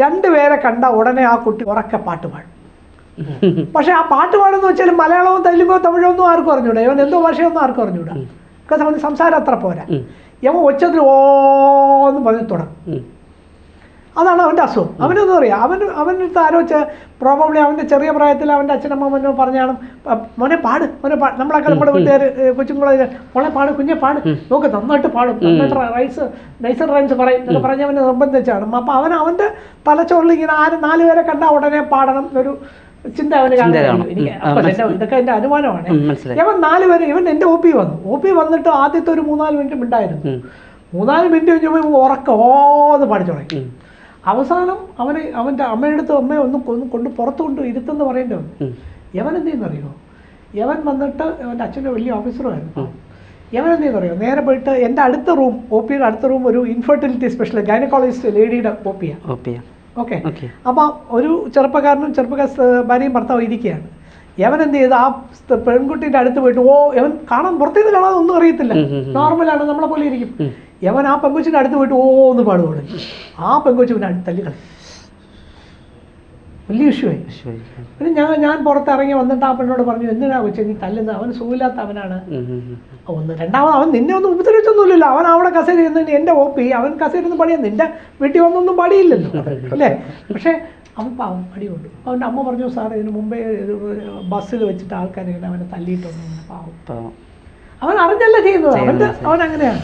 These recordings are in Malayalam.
രണ്ടുപേരെ കണ്ട ഉടനെ ആ കുട്ടി ഉറക്കെ പാട്ട് പാടും. പക്ഷെ ആ പാട്ട് പാടുന്ന വെച്ചാൽ മലയാളവും തെലുങ്കോ തമിഴോ ഒന്നും ആർക്കും അറിഞ്ഞൂടാ. ഇവൻ എന്തോ ഭാഷയൊന്നും ആർക്കും അറിഞ്ഞൂടാ. ബിക്കോസ് അവന് സംസാരം അത്ര പോരാ. ഇവ ഇവൻ ഒച്ചത്തിൽ ഓന്ന് പറഞ്ഞ് തുടങ്ങും. അതാണ് അവന്റെ അസുഖം. അവനൊന്നും അറിയാം. അവൻ അവനടുത്ത് ആലോചിച്ച പ്രോബബ്ലി അവന്റെ ചെറിയ പ്രായത്തിൽ അവന്റെ അച്ഛനമ്മ പറഞ്ഞാണ് "പ- മോനെ പാട് മോനെ പാട്. നമ്മളൊക്കെ നമ്മുടെ വീട്ടുകാർ കൊച്ചുങ്ങളെ മോളെ പാട് കുഞ്ഞെ പാട്. നോക്ക് നന്നായിട്ട് പാടും. നന്നായിട്ട് റൈസ് നൈസർ റൈംസ് പറയും എന്നൊക്കെ പറഞ്ഞ് അവനെ നിർബന്ധിച്ചാണ്. അപ്പം അവൻ അവന്റെ തലച്ചോറിൽ ഇങ്ങനെ ആര് നാല് പേരെ കണ്ടാൽ ഉടനെ പാടണം ഒരു ചിന്ത അവന് അപ്പോൾ ഇതൊക്കെ എന്റെ അനുമാനമാണ്. ഇവൻ നാല് പേര് ഇവൻ എന്റെ ഒ പി വന്നു. ഒ പി വന്നിട്ട് ആദ്യത്തെ ഒരു മൂന്നാൽ മിനിറ്റ് മിണ്ടായിരുന്നു. ഉം. മൂന്നാൽ മിനിറ്റ് കഴിഞ്ഞപ്പോൾ ഉറക്കം ഓന്ന് പാടിച്ചു തുടങ്ങി. അവസാനം അവന് അവന്റെ അമ്മയുടെ അടുത്ത് അമ്മയെ ഒന്ന് കൊണ്ട് പുറത്ത് കൊണ്ട് ഇരുത്തെന്ന് പറയേണ്ടി വന്നു. യവൻ എന്ത് ചെയ്യുന്നറിയോ? യവൻ വന്നിട്ട് അവന്റെ അച്ഛന്റെ വലിയ ഓഫീസറുമായിരുന്നു യവൻ എന്ത് ചെയ്യുന്നറിയോ? നേരെ പോയിട്ട് എന്റെ അടുത്ത റൂം ഒ പിയുടെ അടുത്ത റൂം ഒരു ഇൻഫെർട്ടിലിറ്റി സ്പെഷ്യൽ ഗൈനക്കോളജിസ്റ്റ് ലേഡിയുടെ ഒ പിയാണ് ഓക്കെ. അപ്പോൾ ഒരു ചെറുപ്പക്കാരനും ചെറുപ്പക്കാർ ഭാര്യയും ഭർത്താവും ഇരിക്കുകയാണ്. യവൻ എന്ത് ചെയ്ത്? ആ പെൺകുട്ടിയുടെ അടുത്ത് പോയിട്ട് ഓ യവൻ കാണാൻ പുറത്തേന്ന് കാണാൻ ഒന്നും അറിയത്തില്ല. നോർമലാണ് നമ്മളെ പോലെ ഇരിക്കും. യവൻ ആ പെങ്കൊച്ചിന്റെ അടുത്ത് പോയിട്ട് ഓ എന്ന് പാടുകയാണ് ആ പെങ്കൊച്ചു പിന്നെ തല്ലിക്കളി വലിയ ഇഷ്യൂ ആയി പിന്നെ ഞാൻ ഞാൻ പുറത്തിറങ്ങി വന്നിട്ട് ആ പെണ്ണോട് പറഞ്ഞു എന്തിനാ കൊച്ചു നീ തല്ലുന്നത് അവൻ സുഖമില്ലാത്ത അവനാണ്. ഒന്ന് രണ്ടാമത് അവൻ നിന്നെ ഒന്നും ഉപദ്രവിച്ചൊന്നുമില്ലല്ലോ. അവൻ അവിടെ കസേരി ഇരുന്ന് എന്റെ ഓപ്പി അവൻ കസേരി ഒന്നും പണിയാൻ നിന്റെ വീട്ടിൽ വന്നൊന്നും പണിയില്ലല്ലോ. അല്ലേ? പക്ഷേ അവൻ പാവം പടിയുണ്ട് അവന്റെ അമ്മ പറഞ്ഞു സാർ ഇതിന് മുമ്പേ ഒരു ബസ്സിൽ വെച്ചിട്ട് ആൾക്കാരെ അവനെ തല്ലിയിട്ടൊന്നും പാവം. പാവം. അവൻ അറിഞ്ഞല്ല ചെയ്യുന്നത്? അവന്റെ അവൻ അങ്ങനെയാണ്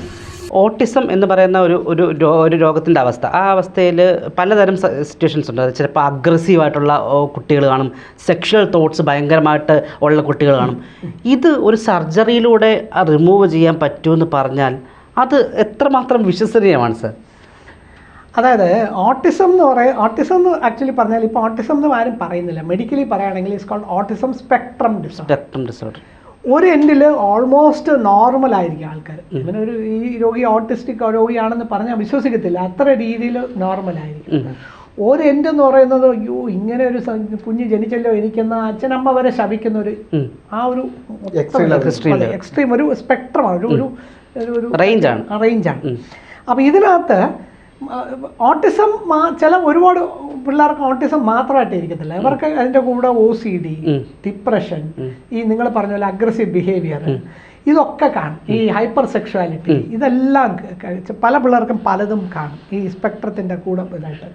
ഓട്ടിസം എന്ന് പറയുന്ന ഒരു ഒരു ഒരു രോഗത്തിന്റെ അവസ്ഥ. ആ അവസ്ഥയിൽ പലതരം സിറ്റുവേഷൻസ് ഉണ്ട്. അത് ചിലപ്പോൾ അഗ്രസീവായിട്ടുള്ള കുട്ടികൾ കാണും. സെക്ഷൽ തോട്ട്സ് ഭയങ്കരമായിട്ട് ഉള്ള കുട്ടികൾ കാണും. ഇത് ഒരു സർജറിയിലൂടെ റിമൂവ് ചെയ്യാൻ പറ്റുമെന്ന് പറഞ്ഞാൽ അത് എത്രമാത്രം വിശ്വസനീയമാണ് സർ അതായത് ഓട്ടിസം എന്ന് പറയുക ഓട്ടിസം എന്ന് ആക്ച്വലി പറഞ്ഞാൽ ഇപ്പോൾ ഓട്ടിസം എന്ന് ആരും പറയുന്നില്ല. മെഡിക്കലി പറയുകയാണെങ്കിൽ it's called autism spectrum disorder spectrum disorder ഒരു എൻഡിൽ ഓൾമോസ്റ്റ് നോർമൽ ആയിരിക്കും ആൾക്കാർ ഇവനൊരു ഈ രോഗി ഓട്ടിസ്റ്റിക് രോഗിയാണെന്ന് പറഞ്ഞാൽ വിശ്വസിക്കത്തില്ല. അത്ര രീതിയിൽ നോർമൽ ആയിരിക്കും. ഒരു എൻഡ് എന്ന് പറയുന്നത് അയ്യോ ഇങ്ങനെ ഒരു കുഞ്ഞ് ജനിച്ചല്ലോ എനിക്കെന്ന അച്ഛനമ്മ വരെ ശപിക്കുന്ന ഒരു ആ ഒരു. എക്സ്ട്രീം ഒരു സ്പെക്ട്രമാണ് ഒരു ഒരു ഒരു- ഒരു റേഞ്ചാണ് റേഞ്ചാണ് അപ്പോൾ ഇതിനകത്ത് ഓട്ടിസം ചില ഒരുപാട് പിള്ളേർക്ക് ഓട്ടിസം മാത്രമായിട്ട് ഇരിക്കത്തില്ല. ഇവർക്ക് അതിന്റെ കൂടെ ഒ സി ഡി ഡിപ്രഷൻ ഈ നിങ്ങൾ പറഞ്ഞ പോലെ അഗ്രസീവ് ബിഹേവിയർ ഇതൊക്കെ കാണും. ഈ ഹൈപ്പർ സെക്ഷുവാലിറ്റി ഇതെല്ലാം പല പിള്ളേർക്കും പലതും കാണും. ഈ സ്പെക്ട്രത്തിന്റെ കൂടെ ഇതായിട്ട്.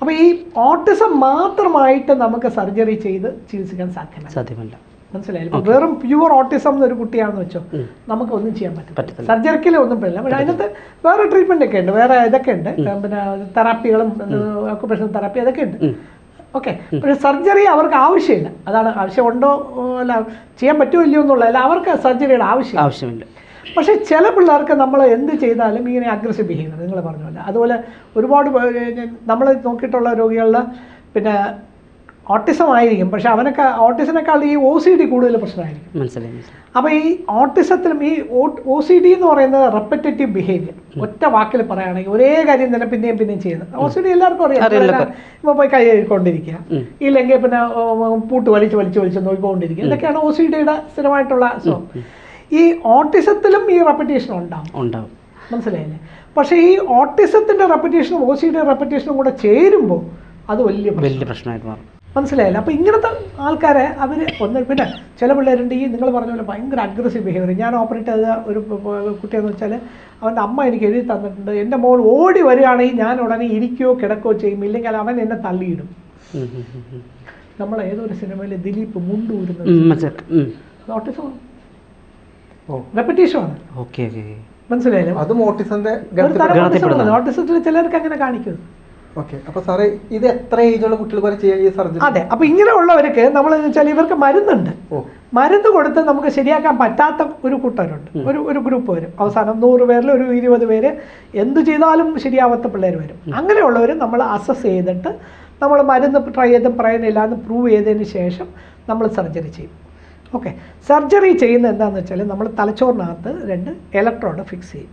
അപ്പോൾ ഈ ഓട്ടിസം മാത്രമായിട്ട് നമുക്ക് സർജറി ചെയ്ത് ചികിത്സിക്കാൻ സാധ്യമല്ല. സാധ്യമല്ല. മനസ്സിലായില്ല ഇപ്പൊ വെറും പ്യുവർ ഓട്ടിസം എന്നൊരു കുട്ടിയാണെന്ന് വെച്ചോ നമുക്ക് ഒന്നും ചെയ്യാൻ പറ്റും സർജറിക്കലി ഒന്നും പറ്റില്ല. പക്ഷെ അതിനകത്ത് വേറെ ട്രീറ്റ്മെന്റ് ഒക്കെ ഉണ്ട്. വേറെ ഇതൊക്കെ ഉണ്ട്. പിന്നെ തെറാപ്പികളും ഓക്കുപേഷണൽ തെറാപ്പി അതൊക്കെ ഉണ്ട്. ഓക്കെ പക്ഷെ സർജറി അവർക്ക് ആവശ്യമില്ല. അതാണ് ആവശ്യമുണ്ടോ ഉണ്ടോ അല്ല ചെയ്യാൻ പറ്റുമോ ഇല്ലയോ എന്നുള്ള അല്ല അവർക്ക് സർജറിയുടെ ആവശ്യം ആവശ്യമില്ല. പക്ഷേ ചില പിള്ളേർക്ക് നമ്മൾ എന്ത് ചെയ്താലും ഇങ്ങനെ അഗ്രസീവ് ബിഹേവിയർ നിങ്ങൾ പറഞ്ഞ പോലെ. അതുപോലെ ഒരുപാട് നമ്മൾ നോക്കിയിട്ടുള്ള രോഗികളിൽ പിന്നെ ഓട്ടിസം ആയിരിക്കും. പക്ഷെ അവനൊക്കെ ഓട്ടിസിനേക്കാൾ ഈ ഒ സി ഡി കൂടുതൽ പ്രശ്നമായിരിക്കും. മനസ്സിലായി അപ്പൊ അപ്പോൾ ഈ ഓട്ടിസത്തിലും ഈ ഒ സി ഡി എന്ന് പറയുന്നത് റെപ്പറ്റേറ്റീവ് ബിഹേവിയർ ഒറ്റ വാക്കിൽ പറയുകയാണെങ്കിൽ ഒരേ കാര്യം തന്നെ പിന്നെയും പിന്നെയും ചെയ്യുന്നത്. ഒ സി ഡി എല്ലാവർക്കും അറിയാം. ഇപ്പൊ. ഇപ്പോൾ പോയി കൈ കഴുകിക്കൊണ്ടിരിക്കുക. ഇല്ലെങ്കിൽ പിന്നെ പൂട്ട് വലിച്ച് വലിച്ച് വലിച്ച് നോക്കിക്കൊണ്ടിരിക്കുക. ഇതൊക്കെയാണ് ഒ സി ഡിയുടെ സ്ഥിരമായിട്ടുള്ള അസുഖം ഈ ഓട്ടിസത്തിലും ഈ റെപ്പറ്റേഷൻ ഉണ്ടാവും. ഉണ്ടാവും. മനസ്സിലായില്ലേ? പക്ഷേ ഈ ഓട്ടിസത്തിന്റെ റെപ്പറ്റേഷനും ഒ സി ഡിയുടെ റെപ്പറ്റേഷനും കൂടെ ചേരുമ്പോൾ അത് വലിയ വലിയ പ്രശ്നമായിട്ട് മാറും. മനസ്സിലായില്ല. അപ്പോൾ ഇങ്ങനത്തെ ആൾക്കാരെ അവർ ഒന്ന് പിന്നെ ചില പിള്ളേരുണ്ട് ഈ നിങ്ങൾ പറഞ്ഞ പോലെ ഭയങ്കര അഗ്രസീവ് ബിഹേവിയർ ഞാൻ ഓപ്പറേറ്റ് ചെയ്ത ഒരു കുട്ടിയെന്ന് വെച്ചാൽ അവന്റെ അമ്മ എനിക്ക് എഴുതി തന്നിട്ടുണ്ട്. എന്റെ മോൾ ഓടി വരികയാണെങ്കിൽ ഞാൻ ഉടനെ ഇരിക്കുകയോ കിടക്കുകയോ ചെയ്യും. ഇല്ലെങ്കിൽ അവൻ എന്നെ തള്ളിയിടും. നമ്മൾ ഏതൊരു സിനിമയിൽ ദിലീപ് മുണ്ടൂരുന്നത് ഉം, മനസ്സിലാക്കി ഉം. അത് ഓട്ടിസമാണ് ഓ. റെപ്പറ്റീഷനാണ് ഓക്കെ ഓക്കെ മനസ്സിലായില്ലേ? അതും ഓട്ടിസന്റെ ഒരു തരം ഗണത്തിൽപ്പെടുന്നതാണ്. ഓട്ടിസത്തിൽ ചിലർക്ക് അങ്ങനെ കാണിക്കും ഓക്കെ അപ്പൊ സാറേ ഇത് എത്ര ഏജുള്ള കുട്ടികൾ വരെ ചെയ്യാൻ ഈ സർജറി അതെ അപ്പോൾ ഇങ്ങനെയുള്ളവർക്ക് നമ്മൾ വെച്ചാൽ ഇവർക്ക് മരുന്നുണ്ട്. മരുന്ന് കൊടുത്ത് നമുക്ക് ശരിയാക്കാൻ പറ്റാത്ത ഒരു കൂട്ടരുണ്ട് ഒരു ഒരു ഗ്രൂപ്പ് വരും. അവസാനം നൂറ് പേരിൽ ഒരു ഇരുപത് പേര് എന്തു ചെയ്താലും ശരിയാവാത്ത പിള്ളേർ വരും. അങ്ങനെയുള്ളവർ നമ്മൾ അസസ് ചെയ്തിട്ട് നമ്മൾ മരുന്ന് ട്രൈ ചെയ്ത് പറയുന്നില്ല എന്ന് പ്രൂവ് ചെയ്തതിന് ശേഷം നമ്മൾ സർജറി ചെയ്യും. ഓക്കെ സർജറി ചെയ്യുന്നത് എന്താണെന്ന് വെച്ചാൽ നമ്മൾ തലച്ചോറിനകത്ത് രണ്ട് ഇലക്ട്രോഡ് ഫിക്സ് ചെയ്യും.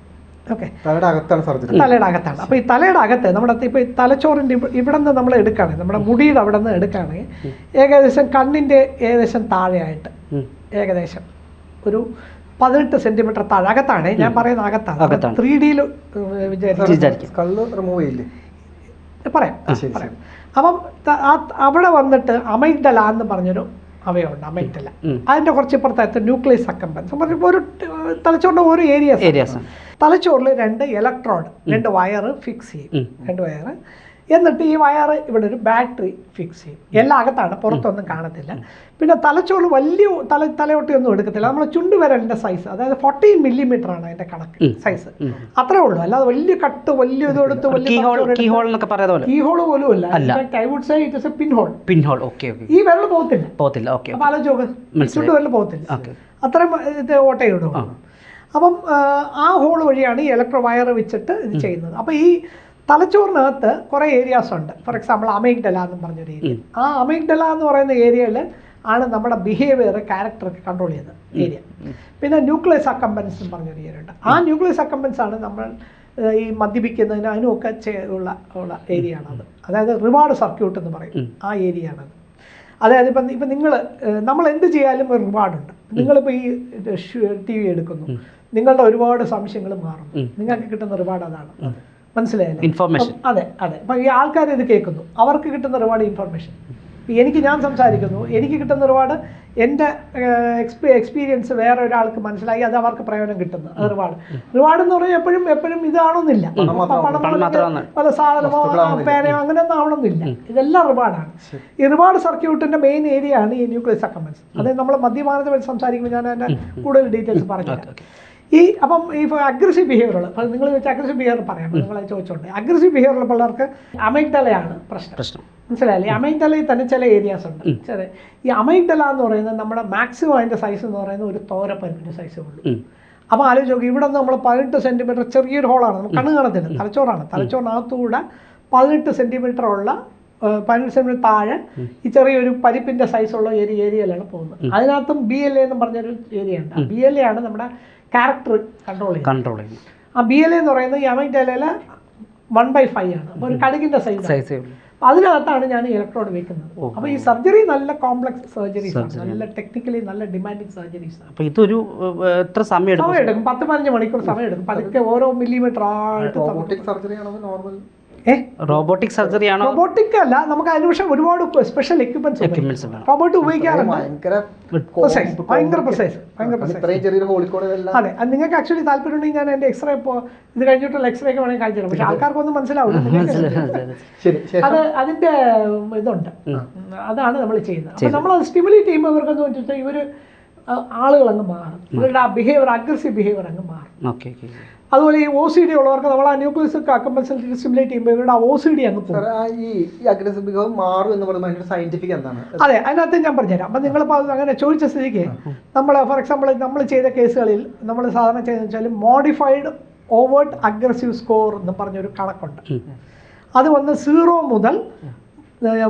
ഓക്കെ തലയുടെ അകത്താണ് സർജറി. തലയുടെ അകത്താണ്. അപ്പോൾ ഈ തലയുടെ അകത്ത് നമ്മുടെ ഇപ്പോൾ ഈ തലച്ചോറിന്റെ ഇവിടെ നിന്ന് നമ്മൾ എടുക്കുകയാണെങ്കിൽ നമ്മുടെ മുടിയുടെ അവിടെ നിന്ന് എടുക്കുകയാണെങ്കിൽ ഏകദേശം കണ്ണിന്റെ ഏകദേശം താഴെയായിട്ട് ഏകദേശം ഒരു പതിനെട്ട് സെന്റിമീറ്റർ താഴെ അകത്താണ്. ഞാൻ പറയുന്നത് അകത്താണ്. ത്രീ ഡിയിൽ റിമൂവ് ചെയ്യില്ലേ? പറയാം. അപ്പം ആ- അവിടെ വന്നിട്ട് അമൈഡല എന്ന് പറഞ്ഞൊരു അവയുണ്ട് അമൈഡല അതിന്റെ അതിന്റെ കുറച്ച് ഇപ്പുറത്തായിട്ട് ന്യൂക്ലിയസ് അക്കമ്പൻസ് പറഞ്ഞപ്പോൾ ഒരു തലച്ചോറിന്റെ തലച്ചോറിന്റെ ഓരോ ഏരിയസ് ഏരിയാസ് തലച്ചോറിൽ രണ്ട് ഇലക്ട്രോഡ് രണ്ട് വയർ ഫിക്സ് ചെയ്യും. രണ്ട് വയർ എന്നിട്ട് ഈ വയർ ഇവിടെ ഒരു ബാറ്ററി ഫിക്സ് ചെയ്യും. എല്ലാം അകത്താണ് പുറത്തൊന്നും കാണത്തില്ല. പിന്നെ തലച്ചോറ് വലിയ തല തലയൊട്ടിയൊന്നും എടുക്കത്തില്ല. നമ്മൾ ചുണ്ടുവിരലിന്റെ സൈസ് അതായത് ഫോർട്ടീൻ മില്ലിമീറ്റർ ആണ് അതിന്റെ കണക്ക് സൈസ് അത്രേ ഉള്ളൂ. അല്ലാതെ വലിയ കട്ട് വലിയ ഇത് എടുത്ത് വലിയ കീ ഹോൾ പോലെ? ഹോൾ പോലും അല്ല. അല്ല I would say it is a pin hole pin hole okay okay ഈ വിരൽ പോകത്തില്ല. പോകത്തില്ല ഓക്കെ വിരൽ പോകത്തില്ല. അത്രയും ഇത് ഓട്ടയിടും അപ്പം ആ, ഹോൾ വഴിയാണ് ഈ ഇലക്ട്രോ വയർ വെച്ചിട്ട് ഇത് ചെയ്യുന്നത്. അപ്പോൾ ഈ തലച്ചോറിനകത്ത് കുറേ ഏരിയാസ് ഉണ്ട്. ഫോർ എക്സാമ്പിൾ അമേഗ്ഡല എന്ന് പറഞ്ഞൊരു ഏരിയ ആ അമേഗ്ഡല എന്ന് പറയുന്ന ഏരിയയിൽ ആണ് നമ്മുടെ ബിഹേവിയർ ക്യാരക്ടർ കൺട്രോൾ ചെയ്യുന്നത്. ഏരിയ പിന്നെ ന്യൂക്ലിയസ് അക്കമ്പൻസ് എന്ന് പറഞ്ഞൊരു ഏരിയ ഉണ്ട്. ആ ന്യൂക്ലിയസ് അക്കമ്പൻസ് ആണ് നമ്മൾ ഈ മദ്യപിക്കുന്നതിന് അതിനുമൊക്കെ ഉള്ള ഉള്ള ഏരിയ ആണത് അതായത് റിവാർഡ് സർക്യൂട്ട് എന്ന് പറയും. ആ ഏരിയ ആണത് അതായത് ഇപ്പം ഇപ്പം നിങ്ങൾ നമ്മൾ എന്ത് ചെയ്യാലും ഒരു റിവാർഡുണ്ട് നിങ്ങളിപ്പോൾ ഈ ടി വി എടുക്കുന്നു. നിങ്ങളുടെ ഒരുപാട് സംശയങ്ങൾ മാറും. നിങ്ങൾക്ക് കിട്ടുന്ന റിവാർഡ് അതാണ്. മനസ്സിലായല്ലേ? ഇൻഫർമേഷൻ അതെ അതെ. അപ്പം ഈ ആൾക്കാർ ഇത് കേൾക്കുന്നു. അവർക്ക് കിട്ടുന്ന റിവാർഡ് ഇൻഫർമേഷൻ എനിക്ക് ഞാൻ സംസാരിക്കുന്നു. എനിക്ക് കിട്ടുന്ന ഒരുപാട് എന്റെ എക്സ്പീ എക്സ്പീരിയൻസ് വേറെ ഒരാൾക്ക് മനസ്സിലായി അത് അവർക്ക് പ്രയോജനം കിട്ടുന്നു. അത് റിവാർഡ് റിവാർഡ് എന്ന് പറഞ്ഞാൽ എപ്പോഴും എപ്പോഴും ഇതാണെന്നില്ല പണം പല സാധനമോ. പേനയോ അങ്ങനെയൊന്നും ആവണമെന്നില്ല. ഇതെല്ലാം റിവാർഡാണ് ഈ റിവാർഡ് സർക്യൂട്ടിന്റെ മെയിൻ ഏരിയ ആണ് ഈ ന്യൂക്ലിയസ് അക്കമൻസ് അതായത് നമ്മൾ മദ്യപാനത്തെ പറ്റി സംസാരിക്കുമ്പോൾ ഞാൻ അതിന്റെ കൂടുതൽ ഡീറ്റെയിൽസ് പറഞ്ഞുതരാം. ഈ അപ്പം ഈ അഗ്രസീവ് ബിഹേവിയറുകൾ അപ്പം നിങ്ങൾ വെച്ച് അഗ്രസീവ് ബിഹേവിയർ പറയാം നിങ്ങൾ ചോദിച്ചോണ്ട് അഗ്രസീവ് ബിഹേവിയറുള്ള പിള്ളേർക്ക് അമൈഗ്ഡലയാണ് പ്രശ്നം. പ്രശ്നം. മനസ്സിലായില്ലേ? അമൈഗ്ഡലയിൽ തന്നെ ചില ഏരിയാസ് ഉണ്ട്. ചില ഈ അമൈഗ്ഡല എന്ന് പറയുന്നത് നമ്മുടെ മാക്സിമം അതിന്റെ സൈസ് എന്ന് പറയുന്നത് ഒരു തോരപ്പരുപ്പിന്റെ സൈസേ ഉള്ളൂ. അപ്പോൾ ആലോചിച്ച് നോക്കി ഇവിടെ നമ്മൾ പതിനെട്ട് സെന്റിമീറ്റർ ചെറിയൊരു ഹോളാണ് നമുക്ക് കണ്ണ് കാണത്തില്ല തലച്ചോറാണ്. തലച്ചോറിനകത്തുകൂടെ പതിനെട്ട് സെന്റിമീറ്റർ ഉള്ള പതിനെട്ട് സെന്റിമീറ്റർ താഴെ ഈ ചെറിയൊരു പരിപ്പിന്റെ സൈസുള്ള ഏരിയ ഏരിയയിലാണ് പോകുന്നത്. അതിനകത്തും ബി എൽ എ എന്ന് പറഞ്ഞൊരു ഏരിയ ഉണ്ട്. ബി എൽ എ ആണ് നമ്മുടെ ക്യാരക്ടർ കൺട്രോൾ ചെയ്യും കൺട്രോൾ ചെയ്യും ആ ബി എൽ എന്ന് പറയുന്നത് ഈ അമൈറ്റലയിൽ വൺ ബൈ ഫൈവ് ആണ്. അപ്പോൾ ഒരു കടുകിന്റെ സൈസ് സൈസ് അതിനകത്താണ് ഞാൻ ഇലക്ട്രോഡ് വെക്കുന്നത്. അപ്പോൾ ഈ സർജറി നല്ല കോംപ്ലക്സ് സർജറീസ് ആണ്. നല്ല ടെക്നിക്കലി നല്ല ഡിമാൻഡിങ് സർജറീസ് ആണ്. അപ്പോൾ ഇതൊരു എത്ര സമയം എടുക്കും സമയം എടുക്കും പത്ത് പതിനഞ്ച് മണിക്കൂർ സമയം എടുക്കും പതുക്കെ ഓരോ മില്ലിമീറ്റർ ആയിട്ട് റോബോട്ടിക് സർജറി ആണോ നോർമൽ റോബോട്ടിക് സർജറി ആണോ? റോബോട്ടിക് അല്ല നമുക്ക് അതിന് പക്ഷേ ഒരുപാട് സ്പെഷ്യൽ എക്യുപ്മെന്റ്സ് എക്യുപ്മെന്റ്സ് വേണം. റോബോട്ട് ഉപയോഗിക്കാറുണ്ട്. ഭയങ്കര Precise, ഭയങ്കര അതെ അത് നിങ്ങൾക്ക് ആക്ച്വലി താല്പര്യം ഉണ്ടെങ്കിൽ ഞാൻ എന്റെ എക്സ്റേ ഇപ്പോ ഇത് കഴിഞ്ഞിട്ടുള്ള എക്സ്റേ ഒക്കെ വേണമെങ്കിൽ കാണിച്ചു പക്ഷെ പക്ഷേ ആൾക്കാർക്കൊന്നും മനസ്സിലാവില്ല. അത് അതിന്റെ ഇതുണ്ട്. അതാണ് നമ്മൾ ചെയ്യുന്നത്. അപ്പോൾ നമ്മൾ അത് സ്റ്റിമുലേറ്റ് ചെയ്യുമ്പോൾ ഇവർക്കെന്ന് വെച്ചാൽ ഇവർ ആളുകൾ അങ്ങ് മാറും. ഇവരുടെ ആ ബിഹേവിയർ അഗ്രസീവ് ബിഹേവിയർ അങ്ങ് മാറും. ഓക്കെ ഓക്കെ അതുപോലെ ഈ ഒ സി ഡി ഉള്ളവർക്ക് നമ്മൾ ആ ന്യൂക്ലിയസ് കമ്പൽസറി സ്റ്റിമുലേറ്റ് ചെയ്യുമ്പോൾ ഇവരുടെ ആ ഒ സി ഡി അങ്ങ് ഈ ഈ അഗ്രസീവ് ബിഹേവ് മാറും എന്ന് പറയുന്നത് സയന്റിഫിക് എന്താണ്? അതെ അതിനകത്ത് ഞാൻ പറഞ്ഞുതരാം. അപ്പം നിങ്ങളിപ്പോൾ അങ്ങനെ ചോദിച്ച സ്ഥിതിക്ക് നമ്മൾ ഫോർ എക്സാമ്പിൾ നമ്മൾ ചെയ്ത കേസുകളിൽ നമ്മൾ സാധാരണ ചെയ്തെന്ന് വെച്ചാൽ മോഡിഫൈഡ് ഓവേർട്ട് അഗ്രസീവ് സ്കോർ എന്ന് പറഞ്ഞൊരു കണക്കുണ്ട്. അത് വന്ന് സീറോ മുതൽ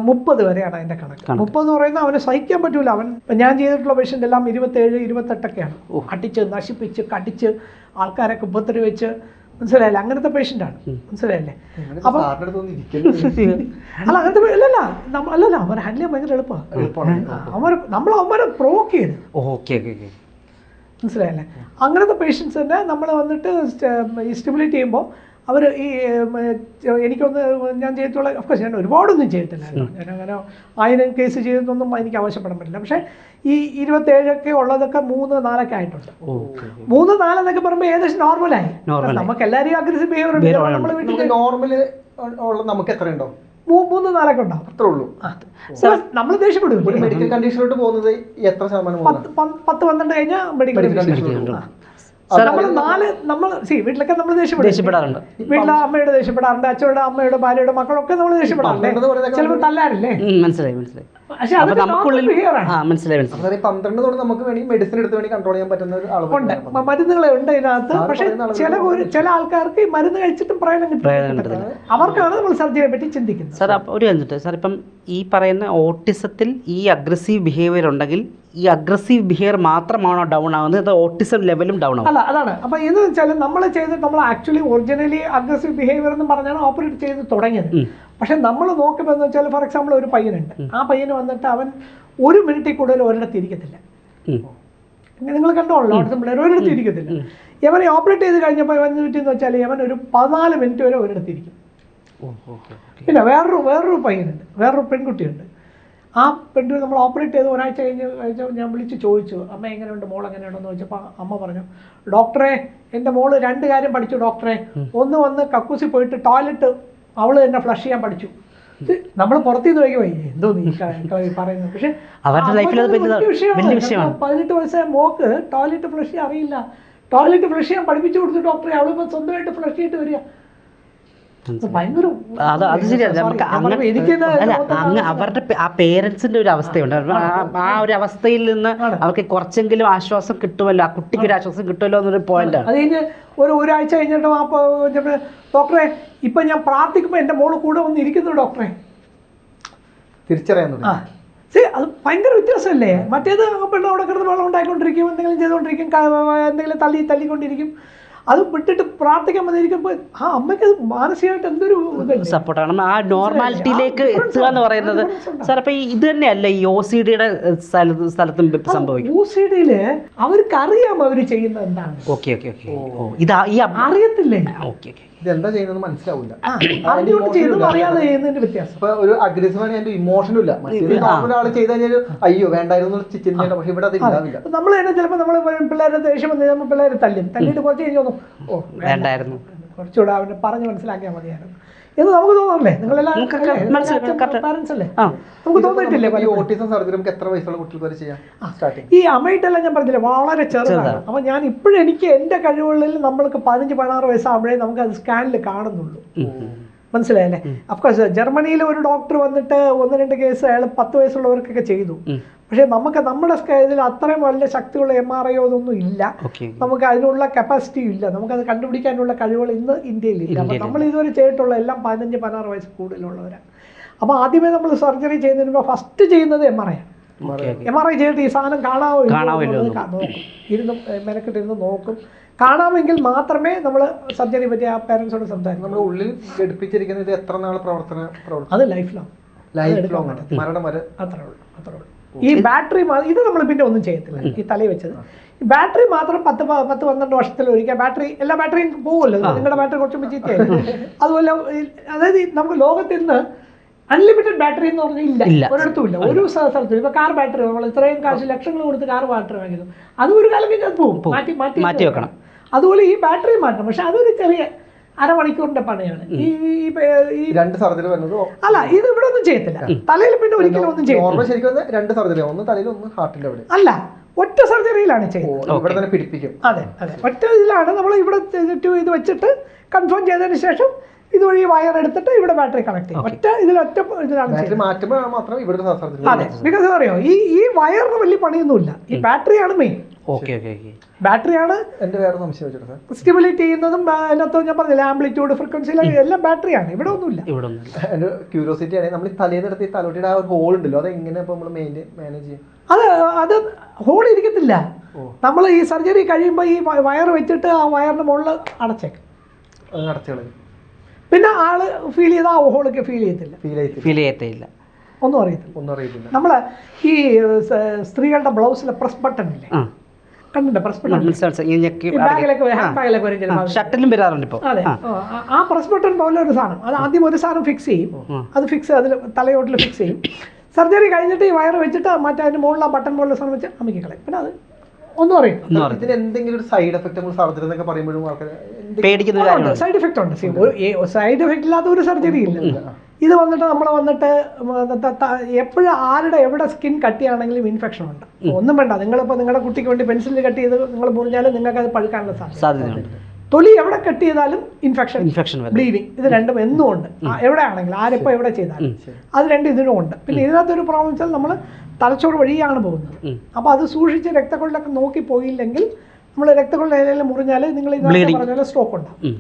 മുപ്പത് വരെയാണ് അതിന്റെ കണക്ക്. മുപ്പത് എന്ന് പറയുന്നത് അവന് സഹിക്കാൻ പറ്റൂല. അവൻ ഞാൻ ചെയ്തിട്ടുള്ള പേഷ്യന്റ് എല്ലാം ഇരുപത്തേഴ് ഇരുപത്തെട്ടൊക്കെയാണ്. അടിച്ച് നശിപ്പിച്ച് കടിച്ച് ആൾക്കാരൊക്കെ ഉപദ്രവിച്ച്. മനസ്സിലായില്ല? അങ്ങനത്തെ പേഷ്യന്റാണ് മനസ്സിലായില്ലേ? അടുത്ത് അല്ല അങ്ങനത്തെ അല്ലല്ല നമ്മ- അല്ലല്ല അവൻ ഹാൻഡിൽ ചെയ്യാൻ ഭയങ്കര എളുപ്പമാണ്. അവർ നമ്മൾ അവരെ പ്രൊവോക്ക് ചെയ്ത് ഓക്കെ മനസ്സിലായല്ലേ? അങ്ങനത്തെ പേഷ്യൻസ് തന്നെ നമ്മൾ വന്നിട്ട് ഈ സ്റ്റിമുലേറ്റ് ചെയ്യുമ്പോൾ അവർ ഈ എനിക്കൊന്ന് ഞാൻ ചെയ്തിട്ടുള്ള ഓഫ്കോഴ്സ് ഞാൻ ഒരുപാടൊന്നും ചെയ്തിട്ടില്ല. ഞാൻ അങ്ങനെ ആയിരം കേസ് ചെയ്തൊന്നും എനിക്ക് ആവശ്യപ്പെടാൻ പറ്റില്ല. പക്ഷേ ഈ ഇരുപത്തേഴൊക്കെ ഉള്ളതൊക്കെ മൂന്ന് നാലൊക്കെ ആയിട്ടുണ്ട്. മൂന്ന് നാലെന്നൊക്കെ പറയുമ്പോൾ ഏകദേശം നോർമലായി. നമുക്ക് എല്ലാവരും അഗ്രസീവ് ബിഹേവിയർ നമ്മൾ വീട്ടിൽ നോർമൽ ഉള്ള നമുക്ക് എത്ര ഉണ്ടോ മൂന്ന് നാലൊക്കെ ഉണ്ടാവും. അത്രേ ഉള്ളൂ. നമ്മൾ ഒരു ദേഷ്യപ്പെടും മെഡിക്കൽ കണ്ടീഷനിലോട്ട് പോകുന്നത് എത്ര ശതമാനം പത്ത് പന്ത് പന്ത്രണ്ട് കഴിഞ്ഞാൽ മെഡിക്കൽ കണ്ടീഷൻ നമ്മൾ നാല് നമ്മൾ സി വീട്ടിലൊക്കെ നമ്മൾ ദേഷ്യപ്പെടും. ദേഷ്യപ്പെടാറുണ്ട്. വീട്ടിലെ അമ്മയോട് ദേഷ്യപ്പെടാറുണ്ട് അച്ഛനോട് അമ്മയോട് ഭാര്യയുടെ മക്കളൊക്കെ നമ്മൾ ദേഷ്യപ്പെടാറുണ്ട് ചിലപ്പോൾ തല്ലാറില്ലേ? മനസ്സിലായി മനസ്സിലായി. മനസ്സിലായി മനസ്സിലായി. അതായത് പന്ത്രണ്ട് തൊട്ട് നമുക്ക് വേണമെങ്കിൽ മെഡിസിൻ എടുത്ത് വേണമെങ്കിൽ കൺട്രോൾ ചെയ്യാൻ പറ്റുന്ന ഒരു ഉണ്ട്. ഇതിനകത്ത്. പക്ഷെ ചില ചില ആൾക്കാർക്ക് ഈ മരുന്ന് കഴിച്ചിട്ടും പ്രയോജനം കിട്ടുന്നത് അവർക്കാണ് നമ്മൾ സർജറിയെ പറ്റി ചിന്തിക്കുന്നത്. സാർ ഒരു കഴിഞ്ഞിട്ട് സാർ ഇപ്പം ഈ പറയുന്ന ഓട്ടിസത്തിൽ ഈ അഗ്രസീവ് ബിഹേവിയർ ഉണ്ടെങ്കിൽ ഈ അഗ്രസീവ് ബിഹേവിയർ മാത്രമാണോ ഡൗൺ ആവുന്നത്? അത് ഓട്ടിസം ലെവലും ഡൗൺ ആവും അല്ല അതാണ്. അപ്പൊ എന്ന് വെച്ചാൽ നമ്മൾ ചെയ്ത് നമ്മൾ ആക്ച്വലി ഒറിജിനലി അഗ്രസീവ് ബിഹേവിയർ എന്ന് പറഞ്ഞാണ് ഓപ്പറേറ്റ് ചെയ്ത് തുടങ്ങിയത്. പക്ഷെ നമ്മൾ നോക്കുമ്പോൾ എന്ന് വെച്ചാൽ ഫോർ എക്സാമ്പിൾ ഒരു പയ്യനുണ്ട്. ആ പയ്യന് വന്നിട്ട് അവൻ ഒരു മിനിറ്റിൽ കൂടുതൽ ഒരിടത്ത് ഇരിക്കത്തില്ല. നിങ്ങൾ കണ്ടോളൂ അവിടുത്തെ പിള്ളേർ ഒരിടത്ത് ഇരിക്കത്തില്ല. ഇവനെ ഓപ്പറേറ്റ് ചെയ്ത് കഴിഞ്ഞപ്പോൾ ഇവൻ എന്ന് വെച്ചാൽ ഇവൻ ഒരു പതിനാല് മിനിറ്റ് വരെ ഒരിടത്ത് ഇരിക്കും. ഓ ഓ ഓ. പിന്നെ വേറൊരു വേറൊരു പയ്യനുണ്ട്. വേറൊരു പെൺകുട്ടിയുണ്ട്. ആ പെൺകുട്ടി നമ്മൾ ഓപ്പറേറ്റ് ചെയ്ത് ഒരാഴ്ച കഴിഞ്ഞ് കഴിഞ്ഞ് ഞാൻ വിളിച്ച് ചോദിച്ചു അമ്മ എങ്ങനെയുണ്ട്? മോൾ എങ്ങനെയുണ്ടെന്ന് ചോദിച്ചപ്പോൾ അമ്മ പറഞ്ഞു ഡോക്ടറെ എന്റെ മോൾ രണ്ട് കാര്യം പഠിച്ചു ഡോക്ടറെ. ഒന്ന് വന്ന് കക്കൂസി പോയിട്ട് ടോയ്ലറ്റ് അവൾ തന്നെ ഫ്ലഷ് ചെയ്യാൻ പഠിച്ചു. നമ്മൾ പുറത്തുനിന്ന് പോയി എന്തോ നീ പറയുന്നത്. പക്ഷെ അവരുടെ ലൈഫിൽ വിഷയമാണ്. പതിനെട്ട് വയസ്സായ മോക്ക് ടോയ്ലറ്റ് ഫ്ലഷ് ചെയ്യാൻ അറിയില്ല. ടോയ്ലറ്റ് ഫ്ലഷ് ചെയ്യാൻ പഠിപ്പിച്ചു കൊടുത്തു ഡോക്ടറെ അവളിപ്പോൾ സ്വന്തമായിട്ട് ഫ്ലഷ് ചെയ്തിട്ട് വരിക. അത് അത് ശരിയാണ് നമുക്ക് അങ്ങനെ പറയുമ്പോ അല്ല അങ്ങ് അവരുടെ ആ പേരൻസിന്റെ ഒരു അവസ്ഥയുണ്ട്. ആ- ഒരു അവസ്ഥയിൽ നിന്ന്. അവർക്ക് കുറച്ചെങ്കിലും ആശ്വാസം കിട്ടുമല്ലോ. ആ കുട്ടിക്ക് ഒരു ആശ്വാസം കിട്ടുമല്ലോ എന്നൊരു പോയിന്റ് അത് കഴിഞ്ഞ് ഒരു ഒരാഴ്ച കഴിഞ്ഞിട്ട് ആ ഡോക്ടറെ ഇപ്പൊ ഞാൻ പ്രാർത്ഥിക്കുമ്പോൾ എന്റെ മോൾ കൂടെ വന്ന് ഇരിക്കുന്നു ഡോക്ടറെ. തിരിച്ചറിയാൻ അത് ഭയങ്കര വ്യത്യാസമല്ലേ? മറ്റേത് പെണ്ണ് അവിടെ കിടന്ന് വെള്ളം ഉണ്ടായിക്കൊണ്ടിരിക്കും എന്തെങ്കിലും ചെയ്തുകൊണ്ടിരിക്കും എന്തെങ്കിലും തള്ളി തല്ലിക്കൊണ്ടിരിക്കും അത് വിട്ടിട്ട് പ്രാർത്ഥിക്കാൻ വന്നിരിക്കുമ്പോൾ ആ അമ്മയ്ക്ക് അത് മാനസികമായിട്ട് എന്തൊരു സപ്പോർട്ടാണ് ആ നോർമാലിറ്റിയിലേക്ക് എത്തുക എന്ന് പറയുന്നത്. സാർ അപ്പൊ ഇത് തന്നെയല്ല ഈ ഒ സി ഡിയുടെ സ്ഥലത്തും സംഭവിക്കും. ഒ സി ഡിയിൽ അവർക്ക് അറിയാം അവർ ചെയ്യുന്നത് എന്താണ് ഓക്കെ ഓക്കെ ഓക്കെ അറിയത്തില്ലേ? ഓക്കെ ഓക്കെ ഇത് എന്താ ചെയ്യുന്നത് മനസ്സിലാവില്ല ഇപ്പൊ ഒരു അഗ്രസീവാണ് എന്റെ ഇമോഷനും ഇല്ല. മറ്റേത് നോർമൽ ആൾ ചെയ്ത് കഴിഞ്ഞാൽ അയ്യോ വേണ്ടായിരുന്നു ചിന്തിക്കണം പക്ഷെ ഇവിടെ അത് ഉണ്ടാവില്ല നമ്മൾ തന്നെ ചിലപ്പോൾ നമ്മൾ പിള്ളേരെ ദേഷ്യം വന്നു നമ്മൾ പിള്ളേരെ തല്ലും. തല്ലിയിട്ട് കുറച്ച് കഴിഞ്ഞ് തോന്നും ഓ വേണ്ടായിരുന്നു. കുറച്ചുകൂടെ അവനെ പറഞ്ഞ് മനസ്സിലാക്കിയാൽ മതിയായിരുന്നു. എന്ന് നമുക്ക് നിങ്ങളെല്ലാം തോന്നിയിട്ടില്ലേ പലപ്പോഴും? ഓട്ടിസം സർജറി നമുക്ക് എത്ര വയസ്സുള്ള കുട്ടികൾക്ക് വരെ ചെയ്യാം? ഈ അമ്മയിട്ടെല്ലാം ഞാൻ പറഞ്ഞില്ലേ? വളരെ ചെറുതാണ്. അപ്പോൾ ഞാൻ ഇപ്പോഴും എനിക്ക് എന്റെ കഴിവുകളിൽ നമ്മൾക്ക് പതിനഞ്ച് പതിനാറ് വയസ്സാകുമ്പോഴേ നമുക്ക് അത് സ്കാനിൽ കാണുന്നുള്ളൂ. മനസ്സിലായല്ലേ അഫ്കോഴ്സ് ജർമ്മനിയിൽ ഒരു ഡോക്ടർ വന്നിട്ട് ഒന്ന് രണ്ട് കേസ് അയാൾ പത്ത് വയസ്സുള്ളവർക്കൊക്കെ ചെയ്തു. പക്ഷേ നമുക്ക് നമ്മുടെ സ്കൈലിൽ അത്രയും വലിയ ശക്തിയുള്ള എം ആർ ഐ ഒന്നും ഇല്ല. നമുക്ക് അതിനുള്ള കപ്പാസിറ്റി ഇല്ല. നമുക്കത് കണ്ടുപിടിക്കാനുള്ള കഴിവുകൾ ഇന്ന് ഇന്ത്യയിലില്ല അപ്പം നമ്മൾ ഇതുവരെ ചെയ്തിട്ടുള്ള എല്ലാം പതിനഞ്ച് പതിനാറ് വയസ്സ് കൂടുതലുള്ളവരാണ് അപ്പോൾ ആദ്യമേ നമ്മൾ സർജറി ചെയ്യുന്നതിന് മുമ്പ് ഫസ്റ്റ് ചെയ്യുന്നത് എം ആർ ഐ ആണ്. എം ആർ ഐ ചെയ്തിട്ട് ഈ സാധനം കാണാമോ നോക്കും. ഇരുന്ന് മെനക്കെട്ടിരുന്ന് നോക്കും. കാണാമെങ്കിൽ മാത്രമേ നമ്മൾ സർജറി പറ്റി ആ പേരൻസോട് സംസാരിക്കും. നമ്മുടെ ഉള്ളിൽ ഘടിപ്പിച്ചിരിക്കുന്നത് എത്ര നാൾ പ്രവർത്തന പ്രവർത്തനം അത് ലൈഫ് ലോങ് ലൈഫ് ലോങ് ആണ്. മരണം വരെ. അത്രേ ഉള്ളൂ അത്രേ ഉള്ളൂ. ഈ ബാറ്ററി ഇത് നമ്മൾ പിന്നെ ഒന്നും ചെയ്യത്തില്ല. ഈ തലയിൽ വെച്ചത്. ഈ ബാറ്ററി മാത്രം പത്ത് പത്ത് പന്ത്രണ്ട് വർഷത്തിൽ ഒരിക്കൽ ബാറ്ററി എല്ലാ ബാറ്ററിയും പോകുമല്ലോ നിങ്ങളുടെ ബാറ്ററി കുറച്ച് ചീത്തയായി. അതുപോലെ അതായത് നമുക്ക് ലോകത്തിൽ നിന്ന് അൺലിമിറ്റഡ് ബാറ്ററി എന്ന് പറഞ്ഞാൽ ഇല്ല. ഒരിടത്തും ഇല്ല. ഒരു സ്ഥ- സ്ഥലത്തും ഇപ്പൊ കാർ ബാറ്ററി നമ്മൾ ഇത്രയും കാശ് ലക്ഷങ്ങൾ കൊടുത്ത് കാർ ബാറ്ററി വാങ്ങിയത് അത് ഒരു കാലം കഴിഞ്ഞാൽ അത് പോകും മാറ്റി മാറ്റി മാറ്റി വെക്കണം. അതുപോലെ ഈ ബാറ്ററി മാറ്റണം. പക്ഷെ അതൊരു ചെറിയ അരമണിക്കൂറിന്റെ പണിയാണ്. ഈ രണ്ട് സർജറി വരുന്നത് അല്ല ഇത് ഇവിടെ ഒന്നും ചെയ്യത്തില്ല. തലയിൽ പിന്നെ ഒരിക്കലും ഒന്നും ചെയ്യത്തില്ല. നോർമൽ ശരിക്കും രണ്ട് സർജറി ഒന്ന് തലയിൽ ഒന്ന് ഹാർട്ടിന്റെ അവിടെ. അല്ല ഒറ്റ സർജറിയിലാണ് ചെയ്യുന്നത്. ഇവിടെ തന്നെ പിടിപ്പിക്കും. അതെ അതെ. ഒറ്റ ഇതിലാണ് നമ്മൾ ഇവിടെ ടു ഇത് വെച്ചിട്ട് കൺഫേം ചെയ്തതിന് ശേഷം ഇതുവഴി വയർ എടുത്തിട്ട് ഇവിടെ ബാറ്ററി കണക്ട് ചെയ്യും. ഒറ്റ ഇതിൽ ഒറ്റ ഇതിലാണ് ബാറ്ററി മാറ്റുമ്പോൾ മാത്രം ഇവിടെ സർജറി അതെ ബിക്കോസ് അറിയോ ഈ ഈ വയറിന് വലിയ പണിയൊന്നുമില്ല. ഈ ബാറ്ററിയാണ് മെയിൻ ഓക്കെ ഓക്കെ ഓക്കെ. ബാറ്ററിയാണ്? എന്റെ വേറെ സംശയം സാർ. സ്റ്റിമുലേറ്റ് ചെയ്യുന്നതും അതിനകത്ത് ഞാൻ പറഞ്ഞില്ല ആംപ്ലിറ്റ്യൂഡ് ഫ്രീക്വൻസി എല്ലാം ബാറ്ററിയാണ് ഇവിടെ ഒന്നുമില്ല. ഇവിടെ ഒന്നും എന്റെ ക്യൂരിയോസിറ്റി ആണ് നമ്മൾ ഈ തലേന്ന് എടുത്ത് ഈ തലോട്ടിയുടെ ആ ഒരു ഹോൾ ഉണ്ടല്ലോ അത് എങ്ങനെ നമ്മൾ മാനേജ് ചെയ്യും? അത് അത് ഹോൾ ഇരിക്കത്തില്ല. നമ്മൾ ഈ സർജറി കഴിയുമ്പോൾ ഈ വയർ വെച്ചിട്ട് ആ വയറിന് മുകളിൽ അടച്ചേക്കും. പിന്നെ ആൾ ഫീൽ ചെയ്ത ആ ഹോളൊക്കെ ഫീൽ ചെയ്യത്തില്ല. ഫീൽ ചെയ്യത്തേയില്ല ഒന്നും അറിയത്തില്ല. ഒന്നും അറിയത്തില്ല. നമ്മൾ ഈ സ്ത്രീകളുടെ ബ്ലൗസിലെ പ്രസ് ബട്ടൺ ഇല്ലേ? ആ കണ്ടിട്ട് പ്രസ് ബട്ടൺ ഷട്ടിലും വരാറുണ്ട് ഇപ്പോൾ ആ, പ്രസ് ബട്ടൺ പോലെ ഒരു സാധനം അത് ആദ്യം ഒരു സാധനം ഫിക്സ് ചെയ്യും അത് ഫിക്സ് അതിൽ തലയോട്ടിൽ ഫിക്സ് ചെയ്യും സർജറി കഴിഞ്ഞിട്ട് ഈ വയർ വെച്ചിട്ട് മറ്റേ അതിന് മുകളിൽ ആ ബട്ടൺ പോലുള്ള സാധനം വെച്ച് അമ്മിക്കളെ കളയും പിന്നെ അത് ഒന്നും അറിയില്ല. ഇതിന് എന്തെങ്കിലും ഒരു സൈഡ് എഫക്ട് നമ്മൾ സർജറി എന്നൊക്കെ പറയുമ്പോഴും പേടിക്കുന്ന സൈഡ് എഫക്റ്റ് ഉണ്ട്. സൈഡ് എഫക്റ്റ് ഇല്ലാത്ത ഒരു സർജറി ഇല്ല. ഇത് വന്നിട്ട് നമ്മൾ വന്നിട്ട് എപ്പോഴും ആരുടെ എവിടെ സ്കിൻ കട്ടിയാണെങ്കിലും ഇൻഫെക്ഷൻ ഉണ്ട്. ഒന്നും വേണ്ട. നിങ്ങളിപ്പോൾ നിങ്ങളുടെ കുട്ടിക്ക് വേണ്ടി പെൻസിൽ കട്ട് ചെയ്ത് നിങ്ങൾ മുറിഞ്ഞാലും നിങ്ങൾക്ക് അത് പഴുക്കാനുള്ള സാധ്യത. സാധ്യതയുണ്ട്. തൊലി എവിടെ കട്ട് ചെയ്താലും ഇൻഫെക്ഷൻ ഇൻഫെക്ഷൻ ബ്ലീഡിങ് ഇത് രണ്ടും എന്നും ഉണ്ട്. എവിടെ ആണെങ്കിലും ആരെപ്പോൾ എവിടെ ചെയ്താലും. അത് രണ്ടും ഇതിനും ഉണ്ട്. പിന്നെ ഇതിനകത്തൊരു പ്രോബ്ലം വെച്ചാൽ നമ്മൾ തലച്ചോറ് വഴിയാണ് പോകുന്നത്. അപ്പോൾ അത് സൂക്ഷിച്ച് രക്തക്കൊള്ളിലൊക്കെ നോക്കി പോയില്ലെങ്കിൽ നമ്മൾ രക്തക്കൊള്ള ഏതെങ്കിലും മുറിഞ്ഞാൽ നിങ്ങൾ ഇതിനകത്ത് പറഞ്ഞാൽ പറഞ്ഞ സ്ട്രോക്ക് ഉണ്ടാവും. ഉം.